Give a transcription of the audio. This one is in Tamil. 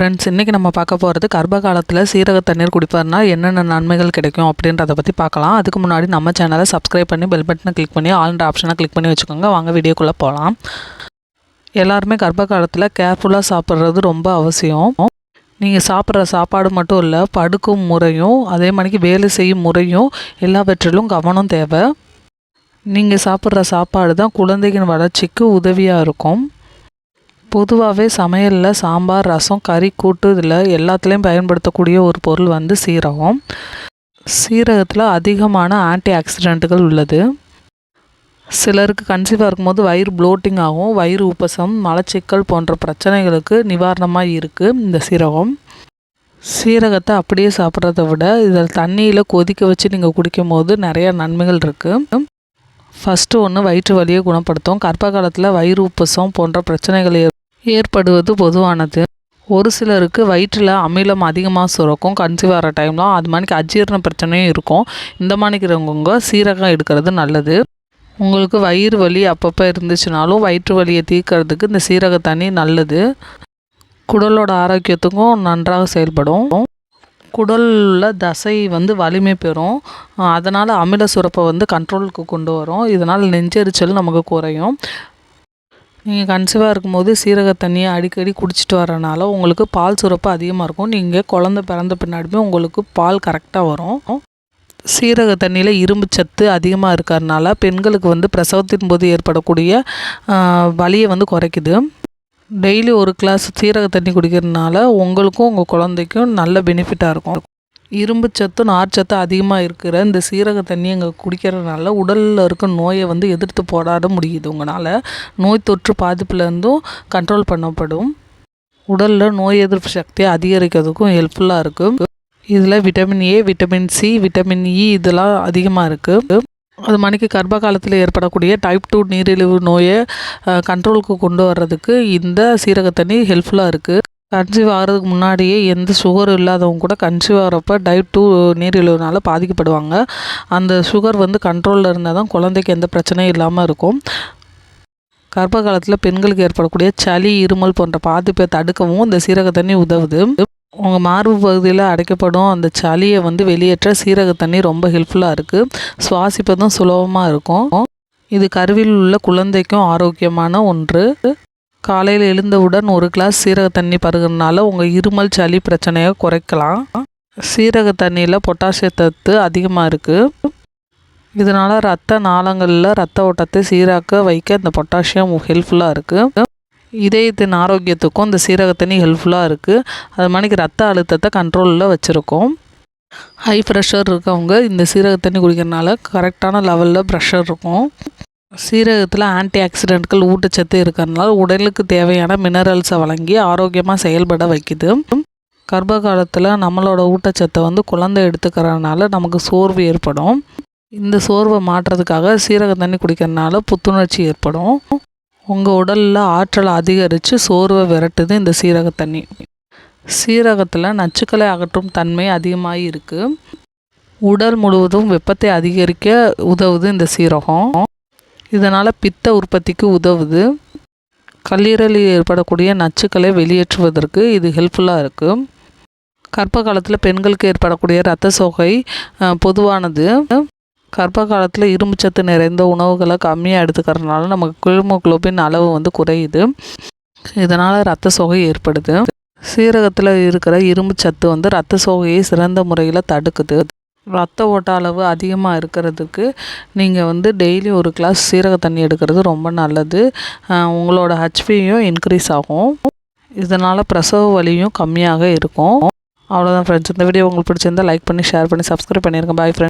ஃப்ரெண்ட்ஸ் இன்றைக்கி நம்ம பார்க்க போகிறது கர்ப்ப காலத்தில் சீரக தண்ணீர் குடிப்பார்னா என்னென்ன நன்மைகள் கிடைக்கும் அப்படின்றத பற்றி பார்க்கலாம். அதுக்கு முன்னாடி நம்ம சேனலை சப்ஸ்கிரைப் பண்ணி பெல் பட்டனை கிளிக் பண்ணி ஆல்ன்ற ஆப்ஷனை கிளிக் பண்ணி வச்சுக்கோங்க. வாங்க வீடியோக்குள்ளே போகலாம் எல்லாருமே கர்ப்ப காலத்தில் கேர்ஃபுல்லாக சாப்பிட்றது ரொம்ப அவசியம். நீங்கள் சாப்பிட்ற சாப்பாடு மட்டும் இல்லை படுக்கும் முறையும் அதே மாதிரிக்கு வேலை செய்யும் முறையும் எல்லாவற்றிலும் கவனம் தேவை. நீங்கள் சாப்பிட்ற சாப்பாடு தான் குழந்தையின் வளர்ச்சிக்கு உதவியாக இருக்கும். பொதுவாகவே சமையலில் சாம்பார் ரசம் கறி கூட்டு இதில் எல்லாத்துலேயும் பயன்படுத்தக்கூடிய ஒரு பொருள் வந்து சீரகம். சீரகத்தில் அதிகமான ஆன்டி ஆக்சிடென்ட்டுகள் உள்ளது. சிலருக்கு கன்சீவாக இருக்கும்போது வயிறு ப்ளோட்டிங் ஆகும் வயிறு உப்பசம் மலச்சிக்கல் போன்ற பிரச்சனைகளுக்கு நிவாரணமாக இருக்குது இந்த சீரகம். சீரகத்தை அப்படியே சாப்பிட்றத விட இதில் தண்ணியில் கொதிக்க வச்சு நீங்கள் குடிக்கும் போது நிறைய நன்மைகள் இருக்குது ஃபஸ்ட்டு ஒன்று வயிற்று வலியை குணப்படுத்தும். கர்ப்ப காலத்தில் வயிறு உப்பசம் போன்ற பிரச்சனைகள் ஏற்படுவது பொதுவானது. ஒரு சிலருக்கு வயிற்றில் அமிலம் அதிகமாக சுரக்கும் கன்சீவ் ஆகிற டைம்லாம் அது மாதிரிக்கு அஜீரண பிரச்சனையும் இருக்கும். இந்த மாதிரிக்கிறவங்க சீரகம் எடுக்கிறது நல்லது. உங்களுக்கு வயிறு வலி அப்பப்போ இருந்துச்சுனாலும் வயிற்று வலியை தீர்க்கறதுக்கு இந்த சீரக தண்ணி நல்லது. குடலோட ஆரோக்கியத்துக்கும் நன்றாக செயல்படும். குடலில் தசை வந்து வலிமை பெறும். அதனால் அமில சுரப்பை வந்து கண்ட்ரோலுக்கு கொண்டு வரும். இதனால் நெஞ்செரிச்சல் நமக்கு குறையும். நீங்கள் கன்சீவாக இருக்கும்போது சீரக தண்ணியை அடிக்கடி குடிச்சிட்டு வரனால உங்களுக்கு பால் சுரப்பு அதிகமாக இருக்கும். நீங்கள் குழந்த பிறந்த பின்னாடியுமே உங்களுக்கு பால் கரெக்டாக வரும். சீரக தண்ணியில் இரும்பு சத்து அதிகமாக இருக்கிறதுனால பெண்களுக்கு வந்து பிரசவத்தின் போது ஏற்படக்கூடிய வலியை வந்து குறைக்குது. டெய்லி ஒரு கிளாஸ் சீரக தண்ணி குடிக்கிறதுனால உங்களுக்கும் உங்கள் குழந்தைக்கும் நல்ல பெனிஃபிட்டாக இருக்கும். இரும்பு சத்து நார்ச்சத்து அதிகமாக இருக்கிற இந்த சீரக தண்ணி அங்கே குடிக்கிறதுனால உடலில் இருக்க நோயை வந்து எதிர்த்து போராட முடியுது உங்களால். நோய் தொற்று பாதிப்புலேருந்தும் கண்ட்ரோல் பண்ணப்படும். உடலில் நோய் எதிர்ப்பு சக்தியை அதிகரிக்கிறதுக்கும் ஹெல்ப்ஃபுல்லாக இருக்குது இதில் vitamin A vitamin C vitamin E இதெல்லாம் அதிகமாக இருக்குது அது மணிக்கு கர்ப்ப காலத்தில் ஏற்படக்கூடிய டைப் டூ நீரிழிவு நோயை கண்ட்ரோலுக்கு கொண்டு வர்றதுக்கு இந்த சீரக தண்ணி ஹெல்ப்ஃபுல்லாக இருக்குது கன்சீவ் ஆகிறதுக்கு முன்னாடியே எந்த சுகர் இல்லாதவங்க கூட கன்சீவ் ஆகிறப்ப டைப் டூ நீரிழிவுனால பாதிக்கப்படுவாங்க. அந்த சுகர் வந்து கண்ட்ரோலில் இருந்தால் தான் குழந்தைக்கு எந்த பிரச்சனையும் இல்லாமல் இருக்கும். கர்ப்ப காலத்தில் பெண்களுக்கு ஏற்படக்கூடிய சளி இருமல் போன்ற பாதிப்பை தடுக்கவும் இந்த சீரக தண்ணி உதவுது. உங்கள் மார்பு பகுதியில் அடைக்கப்படும் அந்த சளியை வந்து வெளியேற்ற சீரக தண்ணி ரொம்ப ஹெல்ப்ஃபுல்லாக இருக்குது சுவாசிப்பதும் சுலபமாக இருக்கும். இது கருவில் உள்ள குழந்தைக்கும் ஆரோக்கியமான ஒன்று. காலையில் எழுந்தவுடன் ஒரு கிளாஸ் சீரக தண்ணி பருகிறதுனால உங்கள் இருமல் சளி பிரச்சனையை குறைக்கலாம். சீரக தண்ணியில் பொட்டாசியத்தத்து அதிகமாக இருக்குது இதனால் ரத்த நாளங்களில் ரத்த ஓட்டத்தை சீராக்க வைக்க இந்த பொட்டாசியம் ஹெல்ப்ஃபுல்லாக இருக்குது இதயத்தின் ஆரோக்கியத்துக்கும் இந்த சீரக தண்ணி ஹெல்ப்ஃபுல்லாக இருக்குது அது மாதிரிக்கு ரத்த அழுத்தத்தை கண்ட்ரோலில் வச்சுருக்கோம். ஹை ப்ரெஷர் இருக்கவங்க இந்த சீரக தண்ணி குடிக்கிறதுனால கரெக்டான லெவலில் ப்ரெஷர் இருக்கும். சீரகத்தில் ஆன்டி ஆக்சிடென்ட்கள் ஊட்டச்சத்து இருக்கிறதுனால உடலுக்கு தேவையான மினரல்ஸை வழங்கி ஆரோக்கியமாக செயல்பட வைக்குது. கர்ப்ப காலத்தில் நம்மளோட ஊட்டச்சத்தை வந்து குழந்தை எடுத்துக்கிறதுனால நமக்கு சோர்வு ஏற்படும். இந்த சோர்வை மாற்றுறதுக்காக சீரக தண்ணி குடிக்கிறதுனால புத்துணர்ச்சி ஏற்படும். உங்கள் உடலில் ஆற்றலை அதிகரித்து சோர்வை விரட்டுது இந்த சீரக தண்ணி. சீரகத்தில் நச்சுக்களை அகற்றும் தன்மை அதிகமாக இருக்குது உடல் முழுவதும் வெப்பத்தை அதிகரிக்க உதவுது இந்த சீரகம். இதனால் பித்த உற்பத்திக்கு உதவுது. கல்லீரலில் ஏற்படக்கூடிய நச்சுக்களை வெளியேற்றுவதற்கு இது ஹெல்ப்ஃபுல்லாக இருக்குது கர்ப்ப காலத்தில் பெண்களுக்கு ஏற்படக்கூடிய இரத்த சோகை பொதுவானது. கர்ப்ப காலத்தில் இரும்புச்சத்து நிறைந்த உணவுகளை கம்மியாக எடுத்துக்கிறதுனால நமக்கு குழுமோக்ளோபின் அளவு வந்து குறையுது. இதனால் இரத்த சோகை ஏற்படுது. சீரகத்தில் இருக்கிற இரும்பு சத்து வந்து ரத்த சோகையை சிறந்த முறையில் தடுக்குது. ரத்த ஓட்ட அளவு அதிகமாக இருக்கிறதுக்கு நீங்கள் வந்து டெய்லி ஒரு கிளாஸ் சீரக தண்ணி எடுக்கிறது ரொம்ப நல்லது. உங்களோட ஹெச்பியும் இன்க்ரீஸ் ஆகும். இதனால் பிரசவ வலியும் கம்மியாக இருக்கும். அவ்வளோதான் ஃப்ரெண்ட்ஸ் இந்த வீடியோ உங்களுக்கு பிடிச்சிருந்தால் லைக் பண்ணி ஷேர் பண்ணி சப்ஸ்கிரைப் பண்ணியிருக்கேன் பாய் ஃப்ரெண்ட்ஸ்